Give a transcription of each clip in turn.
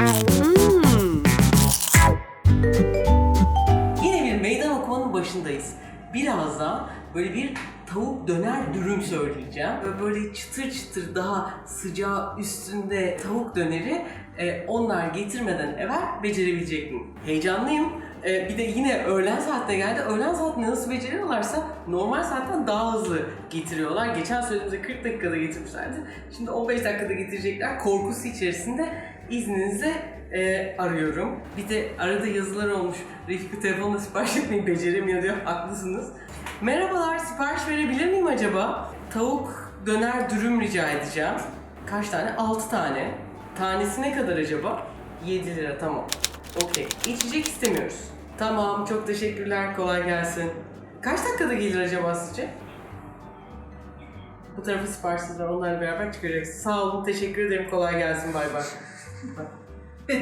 Hmm. Yine bir meydan okumanın başındayız. Birazdan böyle bir tavuk döner dürüm söyleyeceğim. Ve böyle çıtır çıtır daha sıcağı üstünde tavuk döneri e, onlar getirmeden evvel becerebilecek miyim? Heyecanlıyım. E, bir de yine öğlen saatte geldi. Öğlen saatinde nasıl beceriyorlarsa normal saatten daha hızlı getiriyorlar. Geçen söylediğimizde 40 dakikada getirmişlerdi. Şimdi 15 dakikada getirecekler. Korkusu içerisinde izninizle e, arıyorum. Bir de arada yazılar olmuş. Refik telefonla sipariş etmeyi beceremiyor diyor. Haklısınız. Merhabalar, sipariş verebilir miyim acaba? Tavuk döner dürüm rica edeceğim. Kaç tane? 6 tane. Tanesi ne kadar acaba? 7 lira tamam. Okey. İçecek istemiyoruz. Tamam, çok teşekkürler. Kolay gelsin. Kaç dakikada gelir acaba sizce? Bu tarafı siparişsizler, onlarla beraber çıkacağız. Sağ olun, teşekkür ederim. Kolay gelsin, bay bay.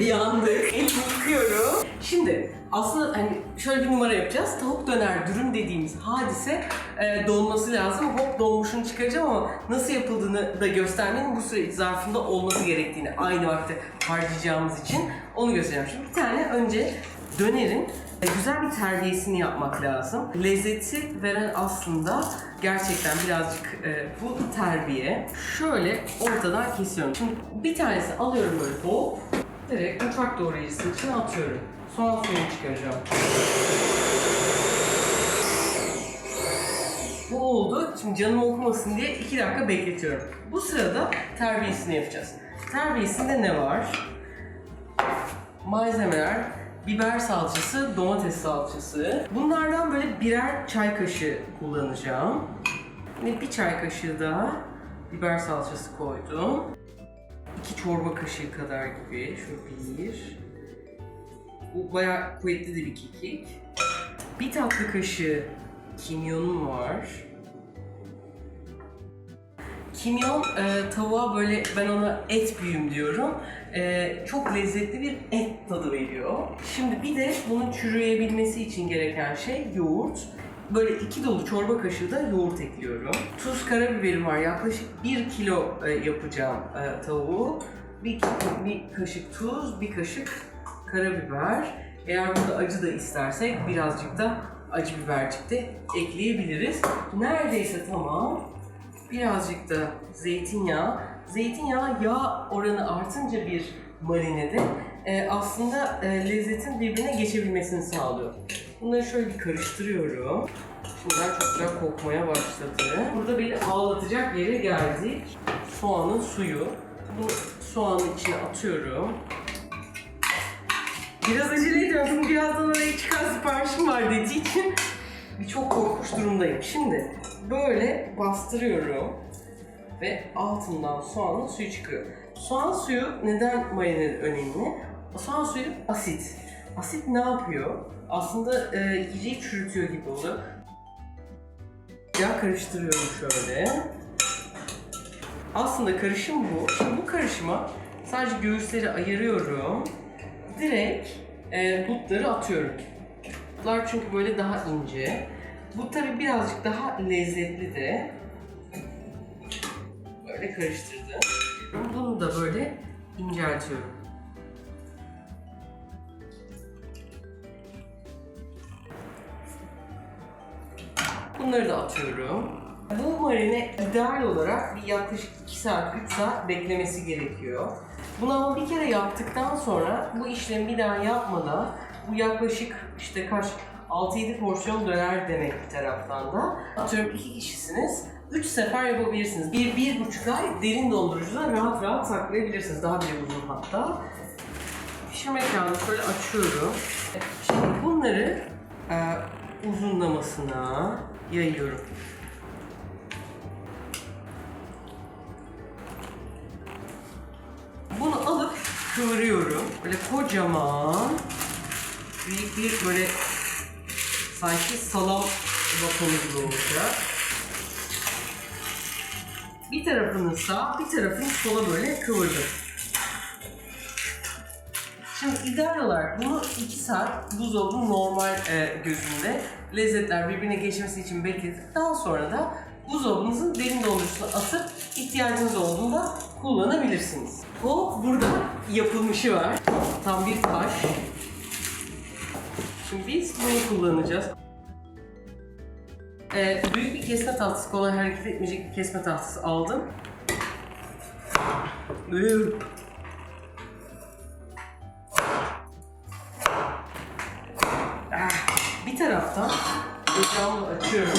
Yandık. Elimi yıkıyorum. Şimdi aslında hani şöyle bir numara yapacağız. Tavuk döner dürüm dediğimiz hadise e, donması lazım. Hop donmuşunu çıkaracağım ama nasıl yapıldığını da göstermenin bu süre zarfında olması gerektiğini aynı vakte harcayacağımız için onu göstereceğim. Şimdi bir tane önce dönerin güzel bir terbiyesini yapmak lazım. Lezzeti veren aslında gerçekten birazcık e, bu terbiye. Şöyle ortadan kesiyorum. Şimdi bir tanesini alıyorum böyle hop. Direkt mutfak doğrayıcısı içine atıyorum. Soğan suyunu çıkaracağım. Bu oldu. Şimdi canım okumasın diye 2 dakika bekletiyorum. Bu sırada terbiyesini yapacağız. Terbiyesinde ne var? Malzemeler biber salçası, domates salçası. Bunlardan böyle birer çay kaşığı kullanacağım. Yine bir çay kaşığı daha biber salçası koydum. 2 çorba kaşığı kadar gibi. Şu bir. Bu bayağı kuvvetli de bir kekik. Bir tatlı kaşığı kimyonum var. Kimyon e, tavuğa böyle ben ona et büyüm diyorum. E, çok lezzetli bir et tadı veriyor. Şimdi bir de bunun çürüyebilmesi için gereken şey yoğurt. Böyle iki dolu çorba kaşığı da yoğurt ekliyorum. Tuz, karabiberim var. Yaklaşık 1 kilo e, yapacağım e, tavuğu. Bir, bir kaşık tuz, bir kaşık karabiber. Eğer burada acı da istersek birazcık da acı bibercik de ekleyebiliriz. Neredeyse tamam. Birazcık da zeytinyağı. Zeytinyağı yağ oranı artınca bir marinede e, aslında e, lezzetin birbirine geçebilmesini sağlıyor. Bunları şöyle bir karıştırıyorum. Şimdiden çok güzel kokmaya başladı. Burada beni ağlatacak yere geldik. Soğanın suyu. Bu soğanın içine atıyorum. Biraz acele ediyorum birazdan oraya çıkan siparişim var dediği için bir çok korkmuş durumdayım. Şimdi böyle bastırıyorum ve altından soğanın suyu çıkıyor. Soğan suyu neden marine önemli? Soğan suyu asit. Asit ne yapıyor? Aslında e, yiyeceği çürütüyor gibi oluyor. Ya karıştırıyorum şöyle. Aslında karışım bu. Şimdi bu karışıma sadece göğüsleri ayırıyorum. Direkt e, butları atıyorum. Butlar çünkü böyle daha ince. Bu tabi birazcık daha lezzetli de. Böyle karıştırdım. Bunu da böyle inceltiyorum. Bunları da atıyorum. Bu marine ideal olarak bir yaklaşık 2 saat, 3 saat beklemesi gerekiyor. Bunu ama bir kere yaptıktan sonra bu işlemi bir daha yapmadan bu yaklaşık işte kaç 6-7 porsiyon döner demek bir taraftan da. Atıyorum 2 kişisiniz. 3 sefer yapabilirsiniz. 1 bir, buçuk ay derin dondurucuda rahat rahat saklayabilirsiniz. Daha bile uzun hatta. Pişirme kağıdını şöyle açıyorum. Şimdi bunları e, uzunlamasına yayıyorum. Bunu alıp kıvırıyorum. Böyle kocaman büyük bir böyle sanki salam batonu gibi olacak. Bir tarafını sağ, bir tarafını sola böyle kıvırdım. Şimdi ideal olarak bunu 2 saat buzdolabının normal e, gözünde lezzetler birbirine geçmesi için bekletip daha sonra da buzdolabınızın derin dondurucusuna atıp ihtiyacınız olduğunda kullanabilirsiniz. Bu burada yapılmışı var. Tam bir taş. Şimdi biz bunu kullanacağız. Ee, büyük bir kesme tahtası, kolay hareket etmeyecek bir kesme tahtası aldım. Ah, bir taraftan ocağımı açıyorum.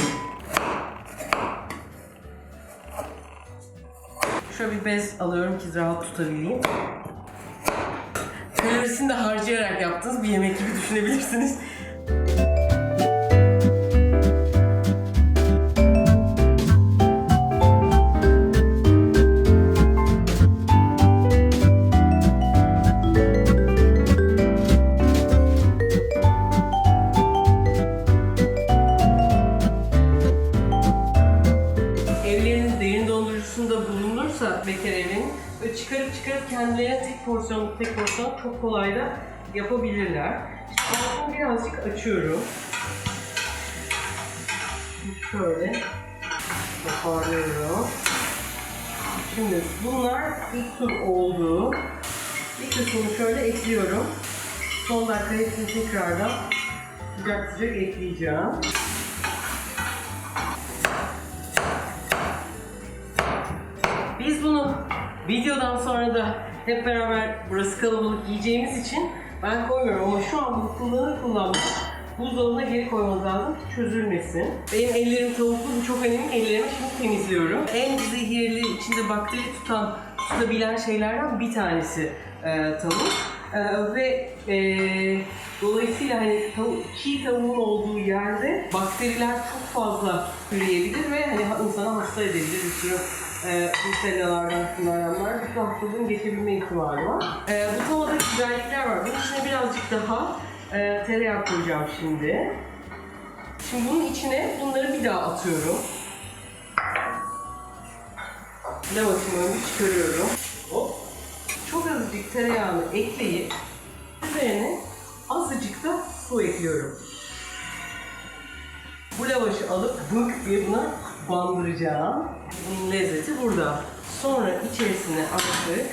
Şöyle bir bez alıyorum ki rahat tutabileyim. Kalorisini de harcayarak yaptığınız bir yemek gibi düşünebilirsiniz. Dondurucusunda bulunursa bekar böyle çıkarıp çıkarıp kendilerine tek porsiyon tek porsiyon çok kolay da yapabilirler. Şimdi altını birazcık açıyorum. Şöyle toparlıyorum. Şimdi bunlar ilk tur oldu. Bir kısmını şöyle ekliyorum. Son dakika hepsini tekrardan sıcak sıcak ekleyeceğim. Videodan sonra da hep beraber burası kalabalık yiyeceğimiz için ben koymuyorum ama şu an bu kullanır kullanmış buzdolabına geri koymamız lazım ki çözülmesin. Benim ellerim tavuklu bu çok önemli. Ellerimi şimdi temizliyorum. En zehirli içinde bakteri tutan tutabilen şeylerden bir tanesi e, tavuk. E, ve e, dolayısıyla hani tavuk, çiğ tavuğun olduğu yerde bakteriler çok fazla üreyebilir ve hani insana hasta edebilir. Bir sürü e, Nutellalardan kullananlar bir hastalığın geçebilme ihtimali var. E, bu tavada güzellikler var. Bunun içine birazcık daha e, tereyağı koyacağım şimdi. Şimdi bunun içine bunları bir daha atıyorum. Lavaşımı önce çıkarıyorum. Hop. Çok azıcık tereyağını ekleyip üzerine azıcık da su ekliyorum. Bu lavaşı alıp bık diye buna bandıracağım. Bunun lezzeti burada. Sonra içerisine attık.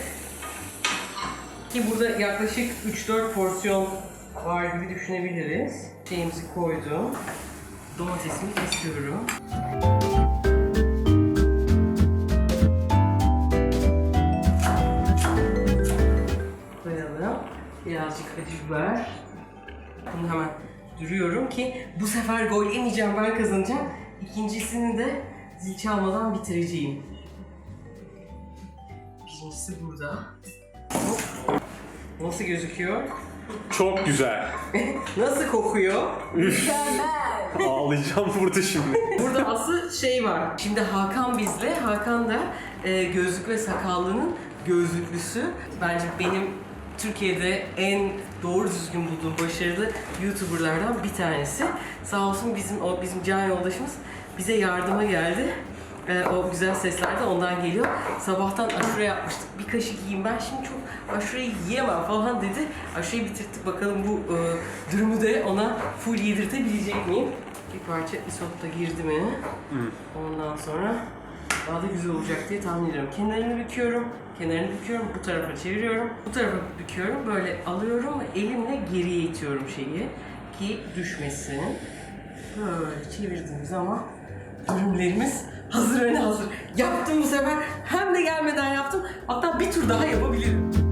Ki burada yaklaşık 3-4 porsiyon var gibi düşünebiliriz. Şeyimizi koydum. Domatesimi kesiyorum. Koyalım. Birazcık acı biber. Bunu hemen duruyorum ki bu sefer gol yemeyeceğim ben kazanacağım. İkincisini de zil çalmadan bitireceğim. Birincisi burada. Hop. Nasıl gözüküyor? Çok güzel. Nasıl kokuyor? Ağlayacağım burada şimdi. Burada asıl şey var. Şimdi Hakan bizle. Hakan da e, gözlük ve sakallının gözlüklüsü. Bence benim Türkiye'de en doğru düzgün bulduğum başarılı YouTuber'lardan bir tanesi. Sağ olsun bizim o bizim can yoldaşımız bize yardıma geldi. E, o güzel sesler de ondan geliyor. Sabahtan aşure yapmıştık. Bir kaşık yiyeyim ben şimdi çok aşureyi yiyemem falan dedi. Aşureyi bitirttik bakalım bu e, dürümü de ona full yedirtebilecek miyim? Bir parça isot da girdi mi? Ondan sonra daha da güzel olacak diye tahmin ediyorum. Kenarını büküyorum, kenarını büküyorum, bu tarafa çeviriyorum, bu tarafa büküyorum, böyle alıyorum ve elimle geriye itiyorum şeyi ki düşmesin. Böyle çevirdiğim zaman dürümlerimiz hazır öne hazır. Yaptım bu sefer. Hem de gelmeden yaptım. Hatta bir tur daha yapabilirim.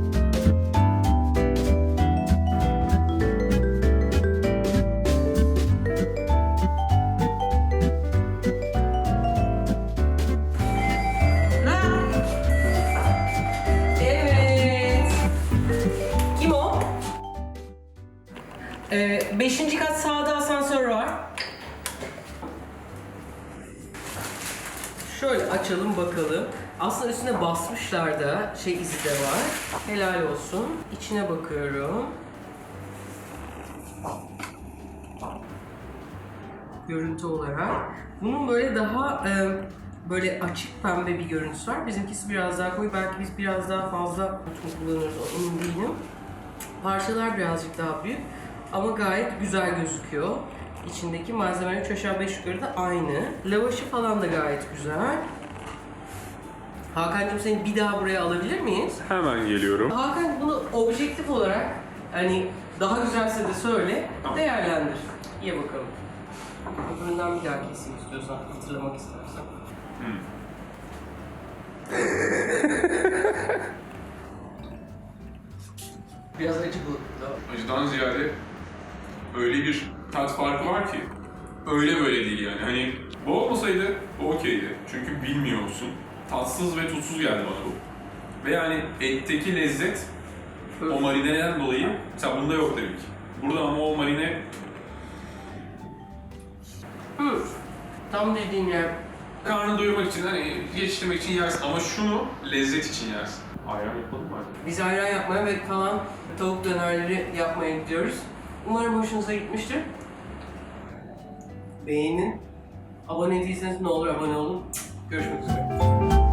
Açalım bakalım. Aslında üstüne basmışlar da şey izi de var. Helal olsun. İçine bakıyorum. Görüntü olarak. Bunun böyle daha e, böyle açık pembe bir görüntüsü var. Bizimkisi biraz daha koyu. Belki biz biraz daha fazla kullanırız emin değilim. Parçalar birazcık daha büyük ama gayet güzel gözüküyor. İçindeki malzemeler 3 aşağı 5 yukarı da aynı. Lavaşı falan da gayet güzel. Hakan'cığım seni bir daha buraya alabilir miyiz? Hemen geliyorum. Hakan bunu objektif olarak hani daha güzelse de söyle, Tamam. değerlendir. Ye bakalım. Öbüründen bir daha keseyim istiyorsan, hatırlamak istersen. Biraz acı bu. da. Acıdan ziyade öyle bir tat farkı var ki öyle böyle değil yani. Hani bu olmasaydı bu okeydi. Çünkü bilmiyorsun. Tatsız ve tutsuz geldi bana bu. Ve yani etteki lezzet o marineden dolayı mesela bunda yok ki. Burada ama o marine Hı. Tam dediğin yer. karnını doyurmak için hani geçiştirmek için yersin ama şunu lezzet için yersin. Ayran yapalım mı? Biz ayran yapmaya ve kalan tavuk dönerleri yapmaya gidiyoruz. Umarım hoşunuza gitmiştir. Beğenin. Abone değilseniz ne olur abone olun. Görüşmek üzere.